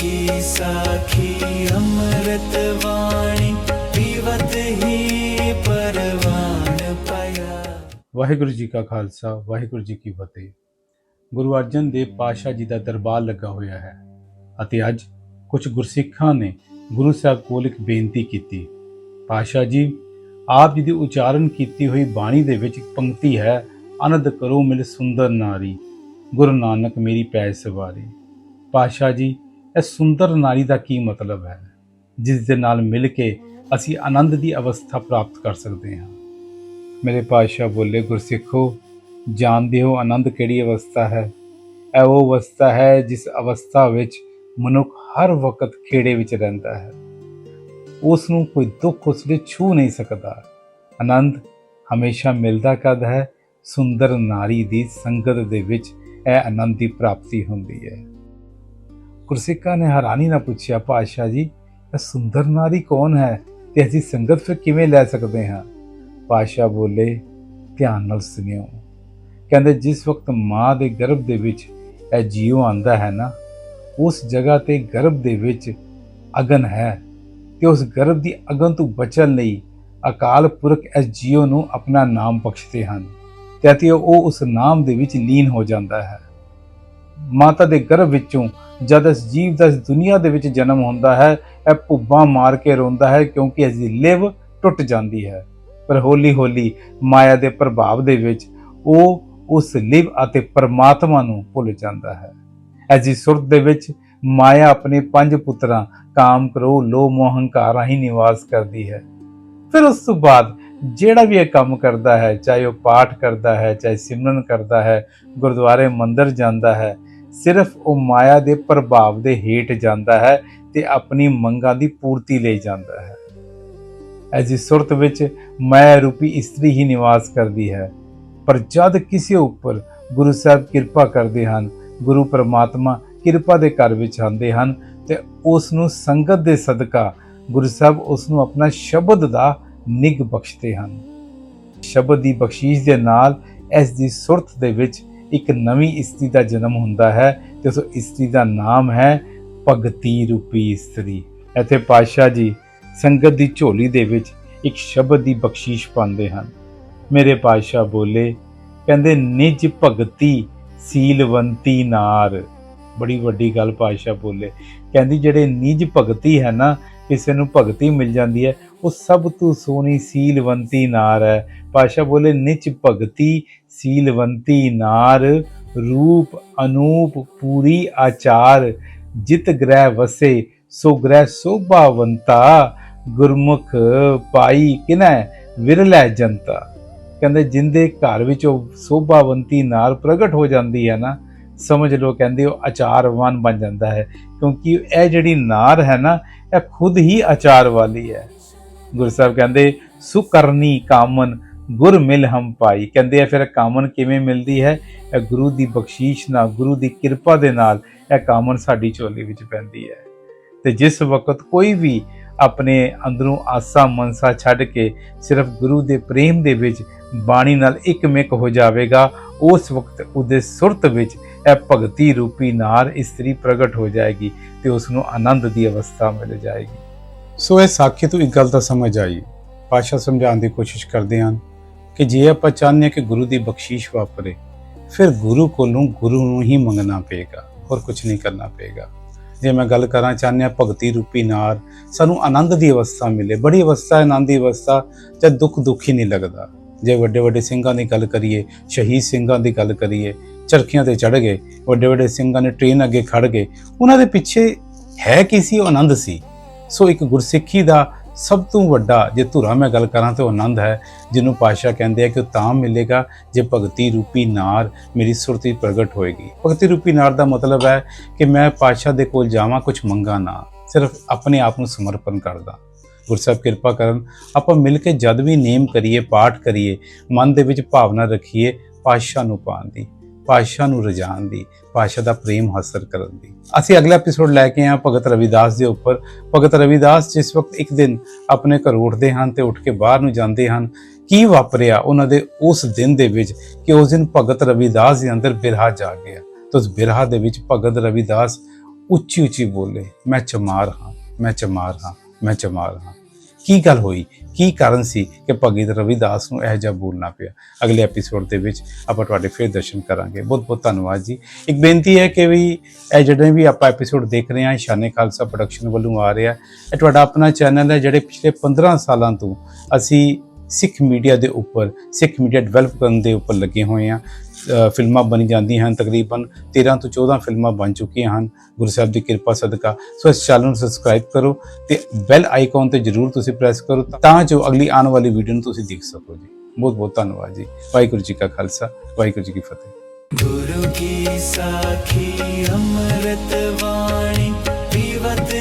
ਕੀ ਸਾਖੀ ਅੰਮ੍ਰਿਤ ਬਾਣੀ ਪੀਵਤ ਹੀ ਪਰਵਾਨ ਪਾਇਆ ਵਾਹਿਗੁਰੂ ਜੀ ਕਾ ਖਾਲਸਾ, ਵਾਹਿਗੁਰੂ ਜੀ ਕੀ ਫਤਿਹ। ਗੁਰੂ ਅਰਜਨ ਦੇਵ ਪਾਤਸ਼ਾਹ ਜੀ ਦਾ ਦਰਬਾਰ ਲੱਗਾ ਹੋਇਆ ਹੈ ਅਤੇ ਅੱਜ ਕੁਝ ਗੁਰਸਿੱਖਾਂ ਨੇ ਗੁਰੂ ਸਾਹਿਬ ਕੋਲ ਇੱਕ ਬੇਨਤੀ ਕੀਤੀ। ਪਾਤਸ਼ਾਹ ਜੀ, ਆਪ ਜੀ ਦੀ ਉਚਾਰਨ ਕੀਤੀ ਹੋਈ ਬਾਣੀ ਦੇ ਵਿੱਚ ਇੱਕ ਪੰਕਤੀ ਹੈ, ਅਨੰਦ ਕਰੋ ਮਿਲ ਸੁੰਦਰ ਨਾਰੀ, ਗੁਰੂ ਨਾਨਕ ਮੇਰੀ ਪੈ ਸਵਾਰੀ। ਪਾਤਸ਼ਾਹ ਜੀ ਇਹ ਸੁੰਦਰ ਨਾਰੀ ਦਾ ਕੀ ਮਤਲਬ ਹੈ? ਜਿਸ ਦੇ ਨਾਲ ਮਿਲ ਕੇ ਅਸੀਂ ਆਨੰਦ ਦੀ ਅਵਸਥਾ ਪ੍ਰਾਪਤ ਕਰ ਸਕਦੇ ਹਾਂ। ਮੇਰੇ ਪਾਤਸ਼ਾਹ ਬੋਲੇ, ਗੁਰਸਿੱਖੋ ਜਾਣਦੇ ਹੋ ਆਨੰਦ ਕਿਹੜੀ ਅਵਸਥਾ ਹੈ? ਇਹ ਉਹ ਅਵਸਥਾ ਹੈ ਜਿਸ ਅਵਸਥਾ ਵਿੱਚ ਮਨੁੱਖ ਹਰ ਵਕਤ ਖੇੜੇ ਵਿੱਚ ਰਹਿੰਦਾ ਹੈ। ਉਸ ਨੂੰ ਕੋਈ ਦੁੱਖ ਉਸ ਦੇ ਛੂ ਨਹੀਂ ਸਕਦਾ। ਆਨੰਦ ਹਮੇਸ਼ਾ ਮਿਲਦਾ ਕਦ ਹੈ? ਸੁੰਦਰ ਨਾਰੀ ਦੀ ਸੰਗਤ ਦੇ ਵਿੱਚ ਇਹ ਆਨੰਦ ਦੀ ਪ੍ਰਾਪਤੀ ਹੁੰਦੀ ਹੈ। ਗੁਰਸਿੱਖਾਂ ਨੇ ਹੈਰਾਨੀ ਨਾਲ ਪੁੱਛਿਆ ਪਾਤਸ਼ਾਹ ਜੀ, ਇਹ ਸੁੰਦਰ ਨਾਰੀ ਕੌਣ ਹੈ ਤੇ ਅਸੀਂ ਸੰਗਤ ਫਿਰ ਕਿਵੇਂ ਲੈ ਸਕਦੇ ਹਾਂ? ਪਾਸ਼ਾ ਬੋਲੇ, ਧਿਆਨ ਨਾਲ ਸੁਣਿਓ। ਕਹਿੰਦੇ, ਜਿਸ ਵਕਤ ਮਾਂ ਦੇ ਗਰਭ ਦੇ ਵਿੱਚ ਇਹ ਜੀਵ ਆਂਦਾ ਹੈ ਨਾ, ਉਸ ਜਗ੍ਹਾ ਤੇ ਗਰਭ ਦੇ ਵਿੱਚ ਅਗਨ ਹੈ ਤੇ ਉਸ ਗਰਭ ਦੀ ਅਗਨ ਤੋਂ ਬਚਣ ਲਈ ਅਕਾਲ ਪੁਰਖ ਇਸ ਜੀਵ ਨੂੰ ਆਪਣਾ ਨਾਮ ਬਖਸ਼ਦੇ ਹਨ ਤੇ ਅਤੇ ਉਹ ਉਸ ਨਾਮ ਦੇ ਵਿੱਚ ਲੀਨ ਹੋ ਜਾਂਦਾ ਹੈ। ਮਾਤਾ ਦੇ ਗਰਭ ਵਿੱਚੋਂ ਜਦ ਇਸ ਜੀਵ ਦਾ ਇਸ ਦੁਨੀਆ ਦੇ ਵਿੱਚ ਜਨਮ ਹੁੰਦਾ ਹੈ, ਇਹ ਭੁੱਬਾਂ ਮਾਰ ਕੇ ਰੋਂਦਾ ਹੈ ਕਿਉਂਕਿ ਇਸ ਦੀ ਲਿਵ ਟੁੱਟ ਜਾਂਦੀ ਹੈ। ਪਰ ਹੌਲੀ ਹੌਲੀ ਮਾਇਆ ਦੇ ਪ੍ਰਭਾਵ ਦੇ ਵਿੱਚ ਉਹ ਉਸ ਲਿਵ ਅਤੇ ਪਰਮਾਤਮਾ ਨੂੰ ਭੁੱਲ ਜਾਂਦਾ ਹੈ। ਐਜੀ ਸੁਰਤ ਦੇ ਵਿੱਚ ਮਾਇਆ ਆਪਣੇ ਪੰਜ ਪੁੱਤਰਾਂ ਕਾਮ ਕਰੋ ਲੋਭ ਮੋਹ ਹੰਕਾਰ ਰਾਹੀਂ ਨਿਵਾਸ ਕਰਦੀ ਹੈ। ਫਿਰ ਉਸ ਤੋਂ ਬਾਅਦ ਜਿਹੜਾ ਵੀ ਇਹ ਕੰਮ ਕਰਦਾ ਹੈ, ਚਾਹੇ ਉਹ ਪਾਠ ਕਰਦਾ ਹੈ, ਚਾਹੇ ਸਿਮਰਨ ਕਰਦਾ ਹੈ, ਗੁਰਦੁਆਰੇ ਮੰਦਰ ਜਾਂਦਾ ਹੈ ਸਿਰਫ ਉਹ ਮਾਇਆ ਦੇ ਪ੍ਰਭਾਵ ਦੇ ਹੇਠ ਜਾਂਦਾ ਹੈ ਤੇ ਆਪਣੀ ਮੰਗਾਂ ਦੀ ਪੂਰਤੀ ਲਈ ਜਾਂਦਾ ਹੈ। ਐਸੀ ਸੁਰਤ ਵਿੱਚ ਮਾਇਆ ਰੂਪੀ ਇਸਤਰੀ ਹੀ ਨਿਵਾਸ ਕਰਦੀ ਹੈ, ਪਰ ਜਦ ਕਿਸੇ ਉੱਪਰ ਗੁਰੂ ਸਾਹਿਬ ਕਿਰਪਾ ਕਰਦੇ ਹਨ, ਗੁਰੂ ਪਰਮਾਤਮਾ ਕਿਰਪਾ ਦੇ ਘਰ ਵਿੱਚ ਆਉਂਦੇ ਹਨ ਤੇ ਉਸ ਨੂੰ ਸੰਗਤ ਦੇ ਸਦਕਾ ਗੁਰੂ ਸਾਹਿਬ ਉਸ ਨੂੰ ਆਪਣਾ ਸ਼ਬਦ ਦਾ ਨਿਗ ਬਖਸ਼ਦੇ ਹਨ। ਸ਼ਬਦ ਦੀ ਬਖਸ਼ੀਸ਼ ਦੇ ਨਾਲ ਇਸ ਦੀ ਸੁਰਤ ਦੇ ਵਿੱਚ ਇੱਕ ਨਵੀਂ ਇਸਤਰੀ ਦਾ ਜਨਮ ਹੁੰਦਾ ਹੈ ਤੇ ਉਸ ਇਸਤਰੀ ਦਾ ਨਾਮ ਹੈ ਭਗਤੀ ਰੂਪੀ ਇਸਤਰੀ। ਇੱਥੇ ਪਾਤਸ਼ਾਹ ਜੀ ਸੰਗਤ ਦੀ ਝੋਲੀ ਦੇ ਵਿੱਚ ਇੱਕ ਸ਼ਬਦ ਦੀ ਬਖਸ਼ੀਸ਼ ਪਾਉਂਦੇ ਹਨ। ਮੇਰੇ ਪਾਤਸ਼ਾਹ ਬੋਲੇ, ਕਹਿੰਦੇ, ਨਿਜ ਭਗਤੀ ਸੀਲਵੰਤੀ ਨਾਰ। ਬੜੀ ਵੱਡੀ ਗੱਲ ਪਾਤਸ਼ਾਹ ਬੋਲੇ। ਕਹਿੰਦੀ, ਜਿਹੜੇ ਨਿਜ ਭਗਤੀ ਹੈ ਨਾ, ਕਿਸੇ ਨੂੰ ਭਗਤੀ ਮਿਲ ਜਾਂਦੀ ਹੈ ਉਹ ਸਭ ਤੋਂ ਸੋਹਣੀ ਸੀਲਵੰਤੀ ਨਾਰ ਹੈ। ਪਾਤਸ਼ਾਹ ਬੋਲੇ ਨਿਜ ਭਗਤੀ, ਸੀਲਵੰਤੀ ਨਾਰ, ਰੂਪ ਅਨੂਪ, ਪੂਰੀ ਆਚਾਰ, ਜਿਤ ਗ੍ਰਹਿ ਵਸੇ, ਸੋ ਗ੍ਰਹਿ ਸੋਭਾਵੰਤਾ, ਗੁਰਮੁਖ ਪਾਈ ਕਿਨੈ, ਵਿਰਲੇ ਜਨਤਾ। ਕਹਿੰਦੇ ਜਿੰਦੇ ਘਰ ਵਿੱਚ ਉਹ ਸੋਭਾਵੰਤੀ ਨਾਰ ਪ੍ਰਗਟ ਹੋ ਜਾਂਦੀ ਹੈ ਨਾ, ਸਮਝ ਲਓ ਕਹਿੰਦੇ ਉਹ ਆਚਾਰਵਾਨ ਬਣ ਜਾਂਦਾ ਹੈ, ਕਿਉਂਕਿ ਇਹ ਜਿਹੜੀ ਨਾਰ ਹੈ ਨਾ, ਇਹ ਖੁਦ ਹੀ ਆਚਾਰ ਵਾਲੀ ਹੈ। ਗੁਰੂ ਸਾਹਿਬ ਕਹਿੰਦੇ, ਸੁਕਰਨੀ ਕਾਮਨ ਗੁਰ ਮਿਲ ਹਮ ਪਾਈ। ਕਹਿੰਦੇ ਆ, ਫਿਰ ਕਾਮਨ ਕਿਵੇਂ ਮਿਲਦੀ ਹੈ? ਇਹ ਗੁਰੂ ਦੀ ਬਖਸ਼ੀਸ਼ ਨਾਲ, ਗੁਰੂ ਦੀ ਕਿਰਪਾ ਦੇ ਨਾਲ ਇਹ ਕਾਮਨ ਸਾਡੀ ਝੋਲੀ ਵਿੱਚ ਪੈਂਦੀ ਹੈ। ਤੇ ਜਿਸ ਵਕਤ ਕੋਈ ਵੀ ਆਪਣੇ ਅੰਦਰੋਂ ਆਸਾ ਮਨਸਾ ਛੱਡ ਕੇ ਸਿਰਫ ਗੁਰੂ ਦੇ ਪ੍ਰੇਮ ਦੇ ਵਿੱਚ ਬਾਣੀ ਨਾਲ ਇੱਕਮਿਕ ਹੋ ਜਾਵੇਗਾ, ਉਸ ਵਕਤ ਉਹਦੇ ਸੁਰਤ ਵਿੱਚ ਇਹ ਭਗਤੀ ਰੂਪੀ ਨਾਰ ਇਸਤਰੀ ਪ੍ਰਗਟ ਹੋ ਜਾਏਗੀ ਤੇ ਉਸ ਨੂੰ ਆਨੰਦ ਦੀ ਅਵਸਥਾ ਮਿਲ ਜਾਏਗੀ। ਸੋ ਇਹ ਸਾਖੀ ਤੋਂ ਇੱਕ ਗੱਲ ਤਾਂ ਸਮਝ ਆਈ। ਪਾਸ਼ਾ ਸਮਝਾਉਣ ਦੀ ਕੋਸ਼ਿਸ਼ ਕਰਦੇ ਹਨ ਕਿ ਜੇ ਆਪਾਂ ਚਾਹੁੰਦੇ ਹਾਂ ਕਿ ਗੁਰੂ ਦੀ ਬਖਸ਼ੀਸ਼ ਵਾਪਰੇ, ਫਿਰ ਗੁਰੂ ਕੋਲੋਂ ਗੁਰੂ ਨੂੰ ਹੀ ਮੰਗਣਾ ਪਏਗਾ, ਹੋਰ ਕੁਝ ਨਹੀਂ ਕਰਨਾ ਪਏਗਾ। ਜੇ ਮੈਂ ਗੱਲ ਕਰਾਂ ਚਾਹੁੰਦੇ ਹਾਂ ਭਗਤੀ ਰੂਪੀ ਨਾਰ, ਸਾਨੂੰ ਆਨੰਦ ਦੀ ਅਵਸਥਾ ਮਿਲੇ, ਬੜੀ ਅਵਸਥਾ, ਆਨੰਦ ਦੀ ਅਵਸਥਾ ਜਦ ਦੁੱਖ ਦੁੱਖ ਹੀ ਨਹੀਂ ਲੱਗਦਾ। ਜੇ ਵੱਡੇ ਵੱਡੇ ਸਿੰਘਾਂ ਦੀ ਗੱਲ ਕਰੀਏ, ਸ਼ਹੀਦ ਸਿੰਘਾਂ ਦੀ ਗੱਲ ਕਰੀਏ, ਚਰਖੀਆਂ ਤੇ ਚੜ ਗਏ, ਵੱਡੇ ਵੱਡੇ ਸਿੰਘਾਂ ਨੇ ਟ੍ਰੇਨ ਅੱਗੇ ਖੜ ਗਏ, ਉਹਨਾਂ ਦੇ ਪਿੱਛੇ ਹੈ ਕੀ ਸੀ, ਉਹ ਆਨੰਦ ਸੀ। ਸੋ ਇੱਕ ਗੁਰਸਿੱਖੀ ਦਾ ਸਭ ਤੋਂ ਵੱਡਾ ਜੇ ਧੁਰਾ ਮੈਂ ਗੱਲ ਕਰਾਂ ਤਾਂ ਉਹ ਆਨੰਦ ਹੈ, ਜਿਹਨੂੰ ਪਾਸ਼ਾ ਕਹਿੰਦੇ ਆ ਕਿ ਉਹ ਤਾਂ ਮਿਲੇਗਾ ਜੇ ਭਗਤੀ ਰੂਪੀ ਨਾਰ ਮੇਰੀ ਸੁਰਤੀ ਪ੍ਰਗਟ ਹੋਏਗੀ। ਭਗਤੀ ਰੂਪੀ ਨਾਰ ਦਾ ਮਤਲਬ ਹੈ ਕਿ ਮੈਂ ਪਾਸ਼ਾ ਦੇ ਕੋਲ ਜਾਵਾਂ ਕੁਝ ਮੰਗਾ ਨਾ, ਸਿਰਫ ਆਪਣੇ ਆਪ ਨੂੰ ਸਮਰਪਣ ਕਰਦਾ। ਗੁਰਸਾਹਿਬ ਕਿਰਪਾ ਕਰਨ, ਆਪਾਂ ਮਿਲ ਕੇ ਜਦ ਵੀ ਨੇਮ ਕਰੀਏ, ਪਾਠ ਕਰੀਏ, ਮਨ ਦੇ ਵਿੱਚ ਭਾਵਨਾ ਰੱਖੀਏ, ਪਾਤਸ਼ਾਹ ਨੂੰ ਪਾਉਣ ਦੀ। ਪਾਤਸ਼ਾਹ ਨੂੰ ਰਜਾਣ ਦੀ, ਪਾਤਸ਼ਾਹ ਦਾ ਪ੍ਰੇਮ ਹਾਸਲ ਕਰਨ ਦੀ। ਅਸੀਂ ਅਗਲਾ ਐਪੀਸੋਡ ਲੈ ਕੇ ਆਏ ਭਗਤ ਰਵਿਦਾਸ ਦੇ ਉੱਪਰ। ਭਗਤ ਰਵਿਦਾਸ ਜਿਸ ਵਕਤ ਇੱਕ ਦਿਨ ਆਪਣੇ ਘਰ ਉੱਠਦੇ ਹਨ ਤੇ ਉੱਠ ਕੇ ਬਾਹਰ ਨੂੰ ਜਾਂਦੇ ਹਨ, ਕੀ ਵਾਪਰਿਆ ਉਹਨਾਂ ਦੇ ਉਸ ਦਿਨ ਦੇ ਵਿੱਚ ਕਿ ਉਸ ਦਿਨ ਭਗਤ ਰਵਿਦਾਸ ਦੇ ਅੰਦਰ ਬਿਰਹਾ ਜਾ ਗਿਆ। ਤੇ ਉਸ ਬਿਰਹਾ ਦੇ ਵਿੱਚ ਭਗਤ ਰਵਿਦਾਸ ਉੱਚੀ ਉੱਚੀ ਬੋਲੇ, ਮੈਂ ਚਮਾਰ ਹਾਂ, ਮੈਂ ਚਮਾਰ ਹਾਂ, ਮੈਂ ਚਮਾਰ ਹਾਂ। ਕੀ ਗੱਲ ਹੋਈ? ਕੀ ਕਾਰਨ ਸੀ ਕਿ ਭਗਤ ਰਵਿਦਾਸ ਨੂੰ ਇਹ ਜਿਹਾ ਬੋਲਣਾ ਪਿਆ? ਅਗਲੇ ਐਪੀਸੋਡ ਦੇ ਵਿੱਚ ਆਪਾਂ ਤੁਹਾਡੇ ਫਿਰ ਦਰਸ਼ਨ ਕਰਾਂਗੇ। ਬਹੁਤ ਬਹੁਤ ਧੰਨਵਾਦ ਜੀ। ਇੱਕ ਬੇਨਤੀ ਹੈ ਕਿ ਵੀ ਇਹ ਜਿਹੜੇ ਵੀ ਆਪਾਂ ਐਪੀਸੋਡ ਦੇਖ ਰਹੇ ਹਾਂ ਸ਼ਾਨੇ ਖਾਲਸਾ ਪ੍ਰੋਡਕਸ਼ਨ ਵੱਲੋਂ ਆ ਰਿਹਾ, ਇਹ ਤੁਹਾਡਾ ਆਪਣਾ ਚੈਨਲ ਹੈ, ਜਿਹੜੇ ਪਿਛਲੇ 15 ਸਾਲਾਂ ਤੋਂ ਅਸੀਂ ਸਿੱਖ ਮੀਡੀਆ ਦੇ ਉੱਪਰ, ਸਿੱਖ ਮੀਡੀਆ ਡਿਵੈਲਪ ਕਰਨ ਦੇ ਉੱਪਰ ਲੱਗੇ ਹੋਏ ਆ। ਫਿਲਮਾਂ ਬਣੀ ਜਾਂਦੀਆਂ ਹਨ, ਤਕਰੀਬਨ 13 ਤੋਂ 14 ਫਿਲਮਾਂ ਬਣ ਚੁੱਕੀਆਂ ਹਨ। ਗੁਰੂ ਸਾਹਿਬ ਦੀ ਕਿਰਪਾ, ਸਦਕਾ। ਸੋ ਇਸ ਚੈਨਲ ਨੂੰ ਸਬਸਕ੍ਰਾਈਬ ਕਰੋ ਤੇ ਬੈਲ ਆਈਕਨ ਤੇ ਜਰੂਰ ਤੁਸੀਂ ਪ੍ਰੈਸ ਕਰੋ ਤਾਂ ਜੋ ਅਗਲੀ ਆਉਣ ਵਾਲੀ ਵੀਡੀਓ ਨੂੰ ਤੁਸੀਂ ਦੇਖ ਸਕੋ ਜੀ। ਬਹੁਤ ਬਹੁਤ ਧੰਨਵਾਦ ਜੀ। ਵਾਹਿਗੁਰੂ ਜੀ ਕਾ ਖਾਲਸਾ, ਵਾਹਿਗੁਰੂ ਜੀ ਕੀ ਫਤਿਹ। ਗੁਰੂ ਕੀ ਸਾਖੀ, ਅੰਮ੍ਰਿਤ ਬਾਣੀ ਪੀਵਤ